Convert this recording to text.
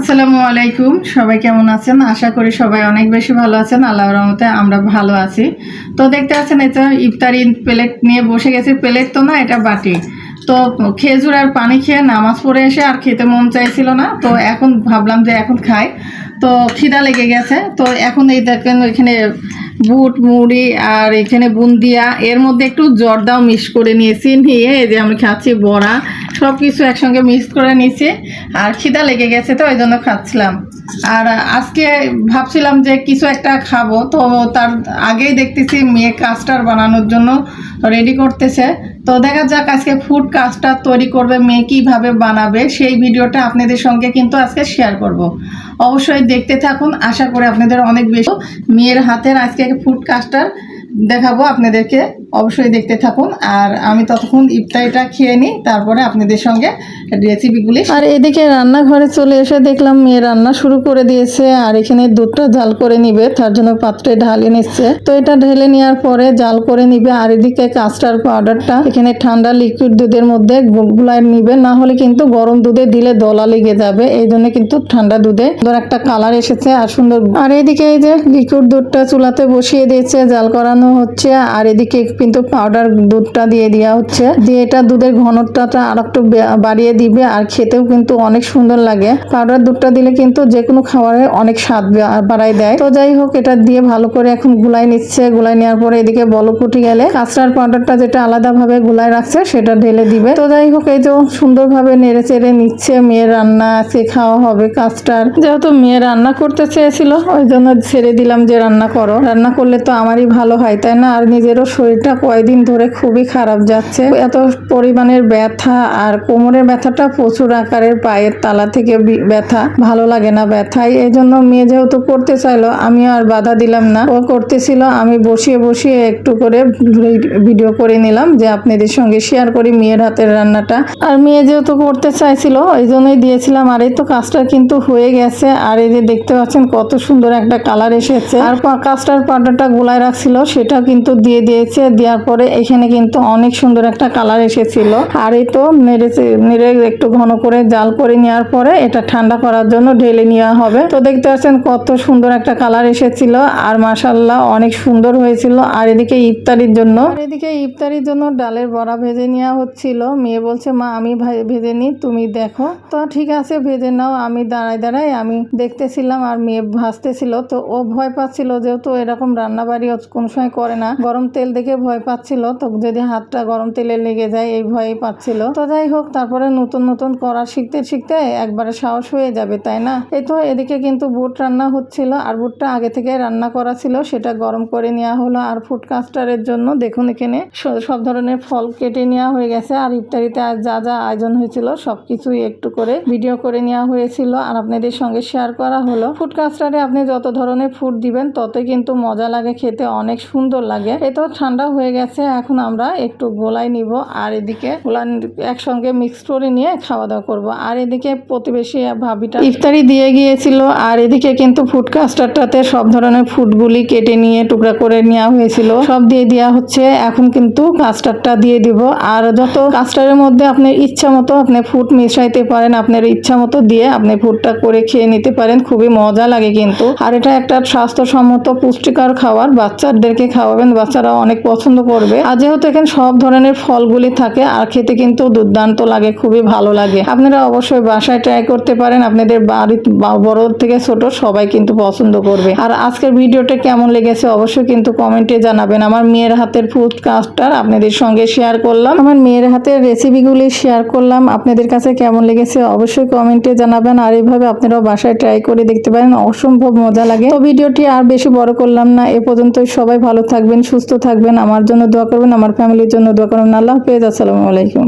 আসসালামু আলাইকুম। সবাই কেমন আছেন? আশা করি সবাই অনেক বেশি ভালো আছেন। আল্লাহর রহমতে আমরা ভালো আছি। তো দেখতে পাচ্ছেন এটা ইফতারি প্লেট নিয়ে বসে গেছে। প্লেট তো না, এটা বাটি। তো খেজুর আর পানি খেয়ে নামাজ পড়ে এসে আর খেতে মন চাইছিল না। তো এখন ভাবলাম যে এখন খাই। তো খিদা লেগে গেছে। তো এখন এই দেখেন, এখানে বুট, মুড়ি আর এখানে বুন্দিয়া। এর মধ্যে একটু জর্দাও মিক্স করে নিয়েছি। নিয়ে এই যে আমি খাচ্ছি বড়া। সব কিছু একসঙ্গে মিক্স করে নিয়েছি, আর খিদা লেগে গেছে তো ওই জন্য খাচ্ছিলাম। আর আজকে ভাবছিলাম যে কিছু একটা খাব, তো তার আগেই দেখতেছি মেয়ে কাস্টার বানানোর জন্য রেডি করতেছে। তো দেখা যাক আজকে ফুড কাস্টার তৈরি করবে, মেয়ে কীভাবে বানাবে, সেই ভিডিওটা আপনাদের সঙ্গে কিন্তু আজকে শেয়ার করব। অবশ্যই দেখতে থাকুন, আশা করি আপনাদের অনেক বেশি মেয়ের হাতের আজকে ফুড কাস্টার দেখাবো আপনাদেরকে। অবশ্যই দেখতে থাকুন। আর আমি ততক্ষণ ইফতারিটা খেয়ে নিই, তারপরে আপনাদের সঙ্গে রেসিপিগুলি আর এদিকে রান্নাঘরে চলে এসে দেখলাম মেয়ে রান্না শুরু করে দিয়েছে, আর এখানে দুধটা জাল করে নিবে, তার জন্য পাত্রে ঢালে নিচ্ছে। তো এটা ঢেলে নেওয়ার পরে জাল করে নিবে, আর এদিকে কাস্টার্ড পাউডারটা এখানে ঠান্ডা লিকুইড দুধের মধ্যে গুলায় নিবে, না হলে কিন্তু গরম দুধে দিলে দলা লেগে যাবে, এই জন্য কিন্তু ঠান্ডা দুধে ধর একটা কালার এসেছে আর সুন্দর আর এদিকে এই যে লিকুইড দুধটা চুলাতে বসিয়ে দিয়েছে, জাল করানো হচ্ছে, আর এদিকে কিন্তু পাউডার দুধটা দিয়ে দেওয়া হচ্ছে। দিয়ে এটা দুধের ঘনত্বটা আর একটু বাড়িয়ে দিবে আর খেতেও কিন্তু অনেক সুন্দর লাগে। পাউডার দুধটা দিলে কিন্তু যে কোনো খাবারে অনেক স্বাদ বা- বাড়ায় দেয়। তো যাই হোক, এটা দিয়ে ভালো করে এখন গুলাই নিচ্ছে। গুলাই নেওয়ার পরে এদিকে বলক উঠে গেলে কাস্টার্ড পাউডারটা যেটা আলাদাভাবে গুলাই রাখছে, সেটা ঢেলে দিবে। তো যাই হোক, এই তো সুন্দরভাবে নেড়ে চেড়ে নিচ্ছে মেয়ের রান্না আছে খাওয়া হবে কাস্টার্ড যেহেতু মেয়ে রান্না করতে চেয়েছিল, ওই জন্য ছেড়ে দিলাম যে রান্না করো। রান্না করলে তো আমারই ভালো হয়, তাই না? আর নিজেরও শরীরটা কয়দিন ধরে খুবই খারাপ যাচ্ছে। এত পরিমাণের ব্যথা আর কোমরের ব্যথাটা প্রচুর আকারের পায়ের তালা থেকে ব্যথা, ভালো লাগে না ব্যথায়। এই জন্য মেয়ে যেহেতু করতে চাইলো, আমি আর বাধা দিলাম না। ও করতেছিল, আমি বসিয়ে বসিয়ে একটু করে ভিডিও করে নিলাম যে আপনাদের সঙ্গে শেয়ার করি মেয়ের হাতের রান্নাটা। আর মেয়ে যেহেতু করতে চাইছিল ওই জন্যই দিয়েছিলাম। আর এই তো কাজটা কিন্তু হয়ে গেছে। আর এই যে দেখতে পাচ্ছেন কত সুন্দর একটা কালার এসেছে। আর কাস্টার পাউডারটা গোলায় রাখছিল, সেটা কিন্তু দিয়ে দিয়েছে। দেওয়ার পরে এখানে কিন্তু অনেক সুন্দর একটা কালার এসেছিল। আর এই তো নেড়েছে নেড়ে একটু ঘন করে জাল করে নেওয়ার পরে এটা ঠান্ডা করার জন্য ঢেলে নেওয়া হবে। তো দেখতে পাচ্ছেন কত সুন্দর একটা কালার এসেছিল আর মাসাল্লাহ অনেক সুন্দর হয়েছিল। আর এদিকে ইফতারির জন্য এদিকে ইফতারির জন্য ডালের বড়া ভেজে নেওয়া হচ্ছিল। মেয়ে বলছে, মা, আমি ভেজে নিই, তুমি দেখো। তো ঠিক আছে, ভেজে নাও, আমি দাঁড়ায় দাঁড়ায় আমি দেখতেছিলাম আর মেয়ে ভাজতেছিল তো ও ভয় পাচ্ছিল যেহেতু এরকম রান্না বাড়ি ও কোনো সময় করে না। গরম তেল দেখে ভয় পাচ্ছিল, তো যদি হাতটা গরম তেলে লেগে যায় এই ভয়ই পাচ্ছিল। তো যাই হোক, তারপরে নতুন নতুন করা শিখতে শিখতে একবারে সাহস হয়ে যাবে, তাই না? এই তো এদিকে কিন্তু বুট রান্না হচ্ছিল, আর বুটটা আগে থেকে রান্না করা ছিল, সেটা গরম করে নেওয়া হলো, আর ফুড কাস্টারের জন্য দেখুন এখানে সব ধরনের ফল কেটে নেওয়া হয়ে গেছে, আর ইফতারিতে আর যা যা আয়োজন হয়েছিল, সবকিছুই একটু করে ভিডিও করে নেওয়া হয়েছিল, আর আপনাদের সঙ্গে শেয়ার করা হলো। ফুড কাস্টারে আপনি যত ধরনের ফুড দিবেন, ততই কিন্তু মজা লাগে, খেতে অনেক সুন্দর লাগে। এ তো ঠান্ডা হয়ে গেছে, এখন আমরা একটু গোলাই নিব আর এদিকে গোলা একসঙ্গে মিক্স করে নিয়ে খাওয়া দাওয়া করব। আর এদিকে প্রতিবেশী ভাবিটা ইফতারি দিয়ে গিয়েছিল, আর এদিকে কিন্তু ফুড কাস্টারটাতে সব ধরনের ফুডগুলি কেটে নিয়ে টুকরা করে নেওয়া হয়েছিল। সব দিয়ে দেওয়া হচ্ছে, এখন কিন্তু কাস্টারটা দিয়ে দিব। আর যত কাস্টারের মধ্যে আপনার ইচ্ছা মতো আপনি ফুড মিশাইতে পারেন, আপনার ইচ্ছা মতো দিয়ে আপনি ফুডটা করে খেয়ে নিতে পারেন, খুবই মজা লাগে কিন্তু। আর এটা একটা স্বাস্থ্যসম্মত পুষ্টিকর খাবার, বাচ্চাদেরকে খাওয়াবেন, বাচ্চারা অনেক পছন্দ করবে। আর যেহেতু এখানে সব ধরনের ফলগুলি থাকে, আর খেতে কিন্তু দুর্দান্ত লাগে, খুবই ভালো লাগে। আপনারা অবশ্যই বাসায় ট্রাই করতে পারেন। আপনাদের বাড়ির বড় থেকে ছোট সবাই কিন্তু পছন্দ করবে। আর আজকের ভিডিওটা কেমন লেগেছে অবশ্যই কিন্তু কমেন্টে জানাবেন। আমার মেয়ের হাতের ফুড কাস্টার আপনাদের সঙ্গে শেয়ার করলাম। আমার মেয়ের হাতের রেসিপিগুলি শেয়ার করলাম। আপনাদের কাছে কেমন লেগেছে অবশ্যই কমেন্টে জানাবেন। আর এইভাবে আপনারাও বাসায় ট্রাই করে দেখতে পারেন। অসম্ভব মজা লাগে। তো ভিডিওটি আর বেশি বড় করলাম না। এ পর্যন্তই সবাই ভালো থাকবেন, সুস্থ থাকবেন। আমার জন্য দোয়া করবেন আমার ফ্যামিলির জন্য দোয়া করবেন। আল্লাহ হাফেজ আসসালামু আলাইকুম।